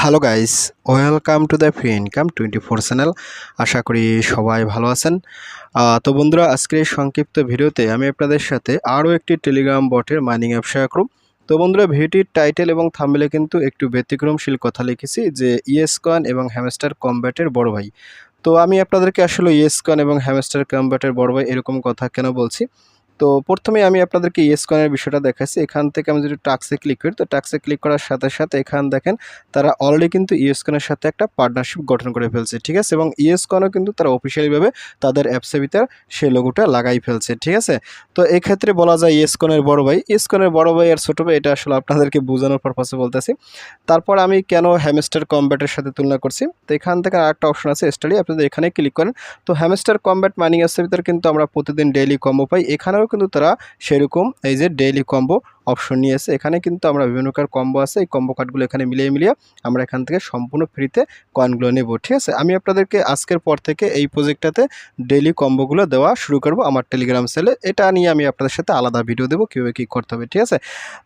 Hello guys welcome to the free income twenty four channel আশা করি সবাই ভালো আছেন। তো বন্ধুরা, আজকের এই সংক্ষিপ্ত ভিডিওতে আমি আপনাদের সাথে আরও একটি টেলিগ্রাম বটের মাইনিং অ্যাপ শেয়ার করব। তো বন্ধুরা, ভিডিওটির টাইটেল এবং থাম্বনেলে কিন্তু একটু ব্যতিক্রমশীল কথা লিখেছি যে ইয়েস কয়েন এবং হ্যামস্টার কম্ব্যাটের বড় ভাই। তো আমি আপনাদেরকে আসলে ইয়েস কয়েন এবং হ্যামস্টার কম্ব্যাটের বড় ভাই এরকম কথা কেন বলছি? তো প্রথমে আমি আপনাদেরকে ইয়েস কয়েনের বিষয়টা দেখাচ্ছি। এখান থেকে আমি যদি টাক্সে ক্লিক করি, তো টাক্সে ক্লিক করার সাথে সাথে এখান দেখেন, তারা অলরেডি কিন্তু ইয়েস কয়েনের সাথে একটা পার্টনারশিপ গঠন করে ফেলছে, ঠিক আছে? এবং ইয়েস কয়েনও কিন্তু তারা অফিসিয়ালিভাবে তাদের অ্যাপসের ভিতর সেই লোগোটা লাগাই ফেলছে, ঠিক আছে? তো এক্ষেত্রে বলা যায় ইয়েস কয়েনের বড় ভাই। ইয়েস কয়েনের বড় ভাই আর ছোটো ভাই, এটা আসলে আপনাদেরকে বোঝানোর পারপাসে বলতেছি। তারপর আমি কেন হ্যামস্টার কম্ব্যাটের সাথে তুলনা করছি? তো এখান থেকে আরেকটা অপশন আছে স্টাডি আপনাদের এখানে ক্লিক করেন, তো হ্যামস্টার কম্ব্যাট মাইনিং অ্যাপসের ভিতরে কিন্তু আমরা প্রতিদিন ডেইলি কম্বো পাই। এখানেও কিন্তু তারা সেরকম এই যে ডেইলি কম্বো অপশন নিয়ে এসে এখানে কিন্তু আমরা বিভিন্ন প্রকার কম্বো আছে। এই কম্বো কার্ডগুলো এখানে মিলিয়ে মিলিয়ে আমরা এখান থেকে সম্পূর্ণ ফ্রিতে কয়েনগুলো নেব, ঠিক আছে? আমি আপনাদেরকে আজকের পর থেকে এই প্রজেক্টটাতে ডেইলি কম্বোগুলো দেওয়া শুরু করব আমার টেলিগ্রাম সেলে এটা নিয়ে আমি আপনাদের সাথে আলাদা ভিডিও দেবো কীভাবে কী করতে হবে, ঠিক আছে?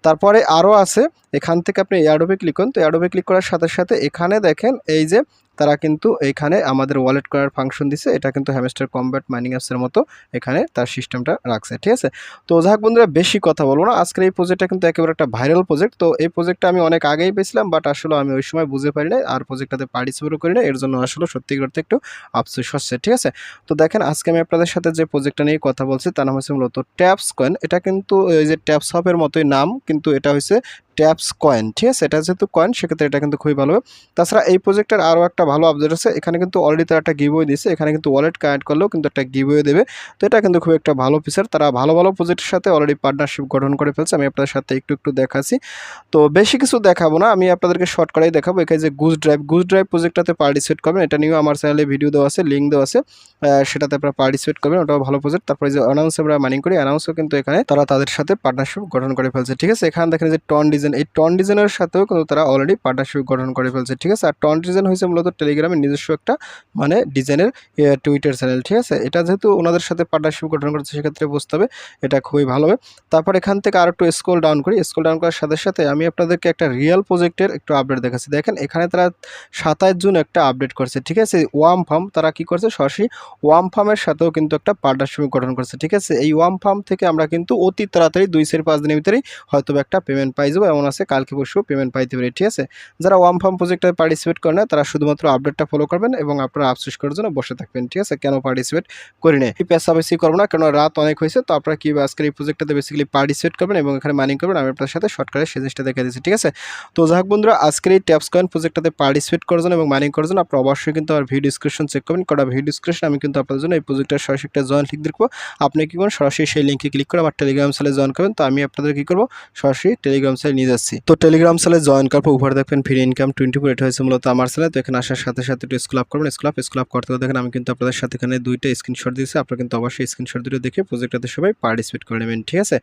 তারপরে আরও আছে, এখান থেকে আপনি এয়ারডোবে ক্লিক করুন। তো এয়ারডোবে ক্লিক করার সাথে সাথে এখানে দেখেন এই যে তারা কিন্তু এখানে আমাদের ওয়ালেট করার ফাংশন দিছে। এটা কিন্তু হ্যামস্টার কম্ব্যাট মাইনিং অ্যাপসের মতো এখানে তার সিস্টেমটা রাখছে, ঠিক আছে? তো যাক বন্ধুরা, বেশি কথা বলব না। আজকের এই প্রজেক্টটা কিন্তু একেবারে একটা ভাইরাল প্রজেক্ট তো এই প্রজেক্টটা আমি অনেক আগেই পেয়েছিলাম বাট আসলে আমি ওই সময় বুঝে পারি না আর প্রজেক্টটাতে পার্টিসিপেটও করি না এর জন্য আসলে সত্যি করতে একটু আফসোস হচ্ছে, ঠিক আছে? তো দেখেন, আজকে আমি আপনাদের সাথে যে প্রজেক্টটা নিয়ে কথা বলছি, তার নাম হচ্ছে মূলত ট্যাপস কয়েন এটা কিন্তু ওই যে ট্যাপস হপের মতোই নাম, কিন্তু এটা হচ্ছে ট্যাপস কয়েন ঠিক আছে? এটা যেহেতু কয়েন সেক্ষেত্রে এটা কিন্তু খুবই ভালো। তাছাড়া এই প্রজেক্টের আরও একটা ভালো আপডেট আছে। এখানে কিন্তু অলরেডি তারা একটা গিভওয়ে দিয়েছে। এখানে কিন্তু ওয়ালেট কানেক্ট করলেও কিন্তু একটা গিভওয়ে দেবে। তো এটা কিন্তু খুব একটা ভালো ফিচার তারা ভালো ভালো প্রজেক্টের সাথে অলরেডি পার্টনারশিপ গঠন করে ফেলছে। আমি আপনাদের সাথে একটু একটু দেখাচ্ছি। তো বেশি কিছু দেখাবো না। আমি আপনাদেরকে শর্ট করেই দেখাবো। এখানে যে গুজ ড্রাইভ গুজ ড্রাইভ প্রজেক্টটাতে পার্টিসিপেট করবেন। এটা নিয়েও আমার চ্যানেলে ভিডিও দেওয়া আছে লিঙ্ক দেওয়া আছে। সেটাতে আপনারা পার্টিসিপেট করবেন। ওটাও ভালো প্রজেক্ট তারপরে যে অ্যানাউন্স আমরা মাইনিং করি অ্যানাউন্সও কিন্তু এখানে তারা তাদের সাথে পার্টনারশিপ গঠন করে ফেলছে। ঠিক আছে? এখানে দেখেন যে টন ডিজাইন এই টন ডিজাইনের সাথেও কিন্তু তারা অলরেডি পার্টনারশিপ গঠন করে ফেলছে, ঠিক আছে? আর টন ডিজাইন হয়েছে মূলত টেলিগ্রামের নিজস্ব একটা মানে ডিজাইনের টুইটার চ্যানেল ঠিক আছে? এটা যেহেতু ওনাদের সাথে পার্টনারশিপ গঠন করেছে, সেক্ষেত্রে বুঝতে হবে এটা খুবই ভালো হবে। তারপর এখান থেকে আর একটু স্ক্রল ডাউন করি। স্ক্রল ডাউন করার সাথে সাথে আমি আপনাদেরকে একটা রিয়েল প্রজেক্টের একটু আপডেট দেখাচ্ছি। দেখেন, এখানে তারা সাতাশ জুন একটা আপডেট করছে, ঠিক আছে? ওয়াম ফার্ম তারা কি করছে? সরাসরি ওয়াম ফার্মের সাথেও কিন্তু একটা পার্টনারশিপ গঠন করছে, ঠিক আছে? এই ওয়াম ফার্ম থেকে আমরা কিন্তু অতি তাড়াতাড়ি দুই থেকে পাঁচ দিনের ভিতরেই হয়তো একটা পেমেন্ট পাই যাব এমন আছে? কালকে পরশু পেমেন্ট পাইতে পারি, ঠিক আছে? যারা ওয়াম ফার্ম প্রজেক্টে পার্টিসিপেট করে না তারা শুধুমাত্র আপডেটটা ফলো করবেন এবং আপনারা আফসোস করার জন্য বসে থাকবেন, ঠিক আছে? কেন পার্টিসিপেট করি না এই পেশাবেশি করব না কেন রাত অনেক হয়েছে, তো আপনারা কি আজকের এই প্রজেক্টটাতে বেসিক্যালি পার্টিসিপেট করবেন এবং এখানে মাইনিং করবেন, আমি আপনার সাথে শর্টকাটে সেই জিনিসটা দেখে দিচ্ছি, ঠিক আছে? তো যাক বন্ধুরা, আজকের এই ট্যাপস কয়েন প্রজেক্টটাতে পার্টিসিপেট করার জন্য এবং মাইনিং করার জন্য আপনারা অবশ্যই কিন্তু আমার ভিডিও ডিসক্রিপশন চেক করবেন, কারণ ভিডিও ডিসক্রিপশন আমি কিন্তু আপনাদের জন্য এই প্রজেক্টের সরাসরি একটা জয়েন লিঙ্ক দেখব। আপনি কি করবেন? সরাসরি সেই লিঙ্কে ক্লিক করে আমার টেলিগ্রাম সেলে জয়েন করবেন, তো আমি আপনাদের কি করব? সরাসরি টেলিগ্রাম সেলে নিয়ে যাচ্ছি। তো টেলিগ্রাম সেলে জয়েন করার পর উপরে দেখবেন ফ্রি ইনকাম টোয়েন্টি ফোর এটা হয়েছে মূলত আমার সেলে তো এখানে আসার সাথে সাথে একটু স্কুল আপ করবেন। স্কুল আপ স্কুল আপ করতে দেখেন আমি কিন্তু আপনাদের সাথে এখানে দুইটা স্ক্রিনশট দিয়েছি। আপনারা কিন্তু অবশ্যই স্ক্রিনশট দুটো দেখে প্রজেক্টটাতে সবাই পার্টিসিপেট করে নেবেন, ঠিক আছে?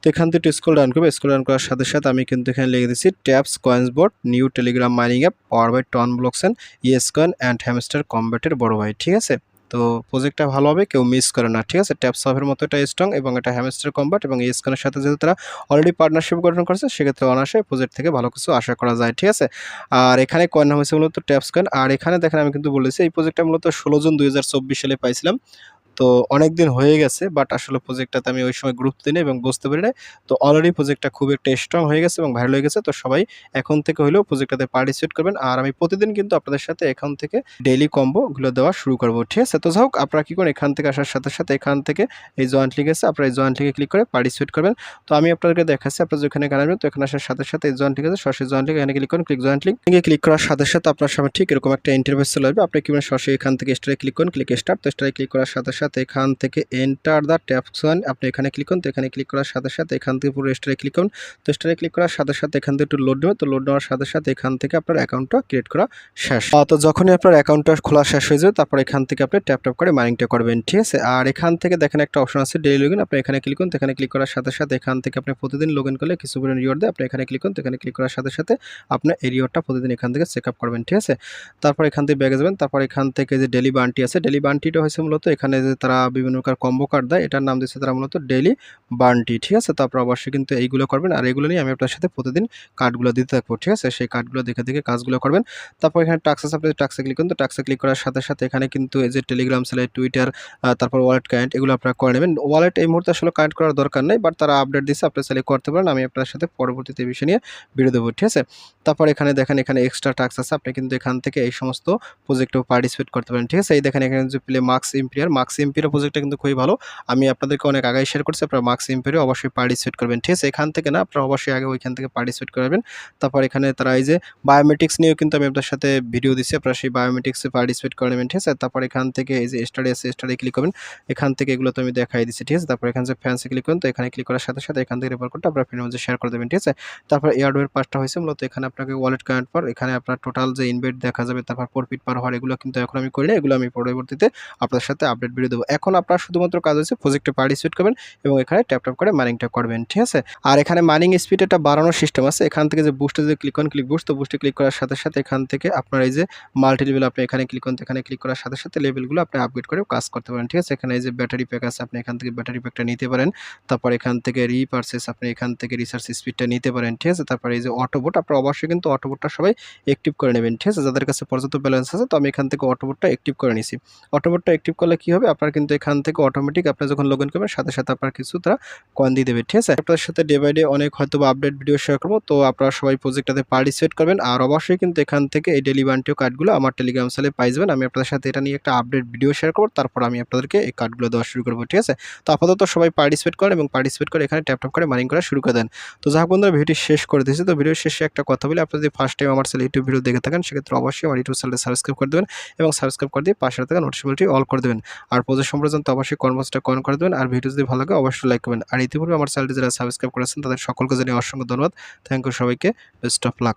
তো এখান থেকে একটু স্কুল ডাউন করব স্কুল ডাউন করার সাথে সাথে আমি কিন্তু এখানে লিখে দিচ্ছি taps coins board new Telegram mining app power by ton ব্লকসেন yes coin and hamster কম্ব্যাটের বড় ভাই, ঠিক আছে? তো প্রজেক্টটা ভালো হবে, কেউ মিস করে না, ঠিক আছে? ট্যাপ সফের মতো এটা স্ট্রং এবং এটা হ্যামেস্টার কম্বাট এবং ইসকনের সাথে যেহেতু তারা অলরেডি পার্টনারশিপ গঠন করেছে, সেক্ষেত্রে অনায়াসে প্রজেক্ট থেকে ভালো কিছু আশা করা যায়, ঠিক আছে? আর এখানে কয়েন নাম হয়েছে মূলত ট্যাপস কয়েন আর এখানে দেখেন আমি কিন্তু বলেছি, এই প্রজেক্টটা মূলত ষোলো জুন দুই হাজার চব্বিশ সালে পাইছিলাম। তো অনেক দিন হয়ে গেছে বাট আসলে প্রজেক্টটাতে আমি ওই সময় গ্রুপ দিই এবং বুঝতে পারি না তো অলরেডি প্রজেক্টটা খুব একটা স্ট্রং হয়ে গেছে এবং ভাইরাল হয়ে গেছে। তো সবাই এখন থেকে হলেও প্রজেক্টটাতে পার্টিসিপেট করবেন। আর আমি প্রতিদিন কিন্তু আপনাদের সাথে এখন থেকে ডেইলি কম্বোগুলো দেওয়া শুরু করব, ঠিক আছে? তো যাই হোক আপনারা কী করেন, এখান থেকে আসার সাথে সাথে এখান থেকে এই জয়েন্ট লিঙ্ক আছে, আপনারা এই জয়েন্ট লিঙ্কে ক্লিক করে পার্টিসিপেট করবেন। তো আমি আপনাদেরকে দেখাচ্ছি, আপনারা যেখানে গানাবেন তো এখানে আসার সাথে সাথে এই জয়েন্ট লিঙ্ক আছে, সরাসরি জয়েন্ট লিঙ্ক এখানে ক্লিক করুন ক্লিক জয়েন্ট লিঙ্ক ক্লিক করার সাথে সাথে আপনার সামনে ঠিক এরকম একটা ইন্টারভেস চলে আসবে। আপনি কি সরাসরি এখান থেকে স্টারে ক্লিক করুন ক্লিক স্টার্ট তো স্টারে ক্লিক করার সাথে সাথে এখান থেকে এন্টার দ্য ট্যাপস ওয়ান আপনি এখানে ক্লিক করুন তো এখানে ক্লিক করার সাথে সাথে এখান থেকে পুরো স্টারে ক্লিক করুন তো স্টারে ক্লিক করার সাথে সাথে এখান থেকে একটু লোড নেবে তো লোড নেওয়ার সাথে সাথে এখান থেকে আপনার অ্যাকাউন্টটা ক্রিয়েট করা শেষ তো যখনই আপনার অ্যাকাউন্টটা খোলা শেষ হয়ে যাবে তারপর এখান থেকে আপনি ট্যাপ ট্যাপ করে মাইনিংটা করবেন ঠিক আছে আর এখান থেকে দেখেন একটা অপশন আছে ডেইলি লগইন আপনি এখানে ক্লিক করুন এখানে ক্লিক করার সাথে সাথে এখান থেকে আপনি প্রতিদিন লগ ইন করলে কিছু পরিমাণ রিওয়ার্ড দেয় আপনি এখানে ক্লিক করুন তো এখানে ক্লিক করার সাথে সাথে আপনার এই রিওয়ার্ডটা প্রতিদিন এখান থেকে চেক আপ করবেন ঠিক আছে তারপর এখান থেকে ব্যাগে যাবেন তারপর এখান থেকে যে ডেলি বান্টি আছে ডেলি বান্টিটা হয়েছে মূলত এখানে যে তারা বিভিন্ন প্রকার কম্বো কার্ড দেয়, এটার নাম দিচ্ছে তারা মূলত ডেইলি বার্নটি ঠিক আছে? তো আপনারা অবশ্যই কিন্তু এইগুলো করবেন। আর এগুলো নিয়ে আমি আপনার সাথে প্রতিদিন কার্ডগুলো দিতে থাকব, ঠিক আছে? সেই কার্ডগুলো দেখে দেখে কাজগুলো করবেন। তারপর এখানে টাক্সেস আপনি টাক্সে ক্লিক করুন, তো টাক্সে ক্লিক করার সাথে সাথে এখানে কিন্তু এই যে টেলিগ্রাম সেলাই টুইটার তারপর ওয়ালেট কারেন্ট এগুলো আপনারা করে নেবেন। ওয়ালেট এই মুহূর্তে আসলে কানেক্ট করার দরকার নেই বাট তারা আপডেট দিচ্ছে আপনি সেলেক্ট করতে পারেন। আমি আপনার সাথে পরবর্তীতে বিষয় নিয়ে ভিডিও দেবো, ঠিক আছে? তারপর এখানে দেখেন, এখানে এক্সট্রা টাক্স আছে। আপনি কিন্তু এখান থেকে এই সমস্ত প্রজেক্টেও পার্টিসিপেট করতে পারেন, ঠিক আছে? এই দেখেন, এখানে যে play marks empire marks empire প্রজেক্টটা কিন্তু খুবই ভালো। আমি আপনাদেরকে অনেক আগে শেয়ার করছি, আপনারা মার্কস ইম্পিয়ারে অবশ্যই পার্টিসিপেট করবেন। ঠিক আছে, এখান থেকে না, আপনারা অবশ্যই আগে ওইখান থেকে পার্টিসিপেট করবেন তারপর এখানে তারা এই যে বায়োমেট্রিক্স নিয়েও কিন্তু আমি আপনার সাথে ভিডিও দিচ্ছি, আপনারা সেই বায়োমেট্রিক্সে পার্টিসিপেট করে নেবেন। ঠিক আছে, তারপর এখান থেকে এই যে স্টাডি আছে স্টাডি ক্লিক করবেন। এখান থেকে এগুলো তো আমি দেখাই দিচ্ছি, ঠিক আছে। তারপর এখানে যে ফ্যান্সি ক্লিক করুন, তো এখানে ক্লিক করার সাথে সাথে এখান থেকে রেফার কোডটা আপনার ফ্রেন্ডের মধ্যে শেয়ার করে দেবেন। ঠিক আছে, তারপর এয়ারওয়ের পাসটা হয়েছে, মূলত এখানে আপনাকে ওয়ালেট কানেক্ট পর এখানে আপনার টোটাল যে ইনভেট দেখা যাবে, তারপর প্রফিট পার হওয়ার এগুলো কিন্তু এখন আমি করি না এগুলো আমি পরবর্তীতে আপনার সাথে আপডেট ভিডিও দেবো। এখন আপনার শুধুমাত্র কাজ হচ্ছে প্রজেক্টে পার্টিসিপেট করবেন এবং এখানে ট্যাপ ট্যাপ করে মাইনিংটা করবেন, ঠিক আছে? আর এখানে মাইনিং স্পিড একটা বাড়ানোর সিস্টেম আছে। এখান থেকে যে বুস্টে যদি ক্লিক করেন ক্লিক বুস্ট তো বুস্টে ক্লিক করার সাথে সাথে এখান থেকে আপনার এই যে মাল্টি লেভেল আপনি এখানে ক্লিক করেন এখানে ক্লিক করার সাথে সাথে লেভেলগুলো আপনি আপগ্রেড করে কাজ করতে পারেন, ঠিক আছে? এখানে এই যে ব্যাটারি প্যাক আছে, আপনি এখান থেকে ব্যাটারি প্যাকটা নিতে পারেন। তারপর এখান থেকে রিপার্সেস আপনি এখান থেকে রিসার্চ স্পিডটা নিতে পারেন, ঠিক আছে? তারপর এই যে অটোবোট আপনার অবশ্যই কিন্তু অটোবোটটা সবাই অ্যাক্টিভ করে নেবেন, ঠিক আছে? যাদের কাছে পর্যাপ্ত ব্যালেন্স আছে, তো আমি এখান থেকে অটোবোটটা অ্যাক্টিভ করে নিছি। অটোবোটটা অ্যাক্টিভ করলে কী হবে? আপনার কিন্তু এখান থেকে অটোমেটিক আপনি যখন লগ ইন করবেন, সাথে সাথে আপনার কিছু তারা কয়েন দিয়ে দেবে, ঠিক আছে? আপনার সাথে ডে বাই ডে অনেক হয়তো বা আপডেট ভিডিও শেয়ার করব, তো আপনারা সবাই প্রজেক্টটাতে পার্টিসিপেট করবেন। আর অবশ্যই কিন্তু এখান থেকে এই ডেলি বান্টিও কার্ডগুলো আমার টেলিগ্রাম সালে পাই যাবেন। আমি আপনাদের সাথে এটা নিয়ে একটা আপডেট ভিডিও শেয়ার করব, তারপর আমি আপনাদেরকে এই কার্ডগুলো দেওয়া শুরু করব, ঠিক আছে? তো আপাতত সবাই পার্টিসিপেট করেন এবং পার্টিসিপেট করে এখানে ট্যাপ করে মাইনিং করা শুরু করে দেন। তো যাই হোক বন্ধুরা, ভিডিওটি শেষ করে দিয়েছি। তো ভিডিও শেষে একটা কথা বলি, আপনি যদি ফার্স্ট টাইম আমার চ্যানেল ইউটিউব ভিডিও দেখে থাকেন, সেক্ষেত্রে অবশ্যই আমার ইউটিউব চ্যানেলটা সাবস্ক্রাইব করে দেবেন এবং সাবস্ক্রাইব করে দিয়ে পাশে থাকা নোটিফিকেশনটি অল করে দেবেন। আর প্রজেক্ট সম্পর্কে অবশ্যই কনভার্সটা কন করে দেবেন। আর ভিডিও যদি ভালো লাগে, অবশ্যই লাইক করবেন। আর ইতিপূর্বে আমার চ্যানেলটি যারা সাবস্ক্রাইব করেছেন, তাদের সকলকে জানিয়ে অসংখ্য ধন্যবাদ। থ্যাংক ইউ সবাইকে। Best of luck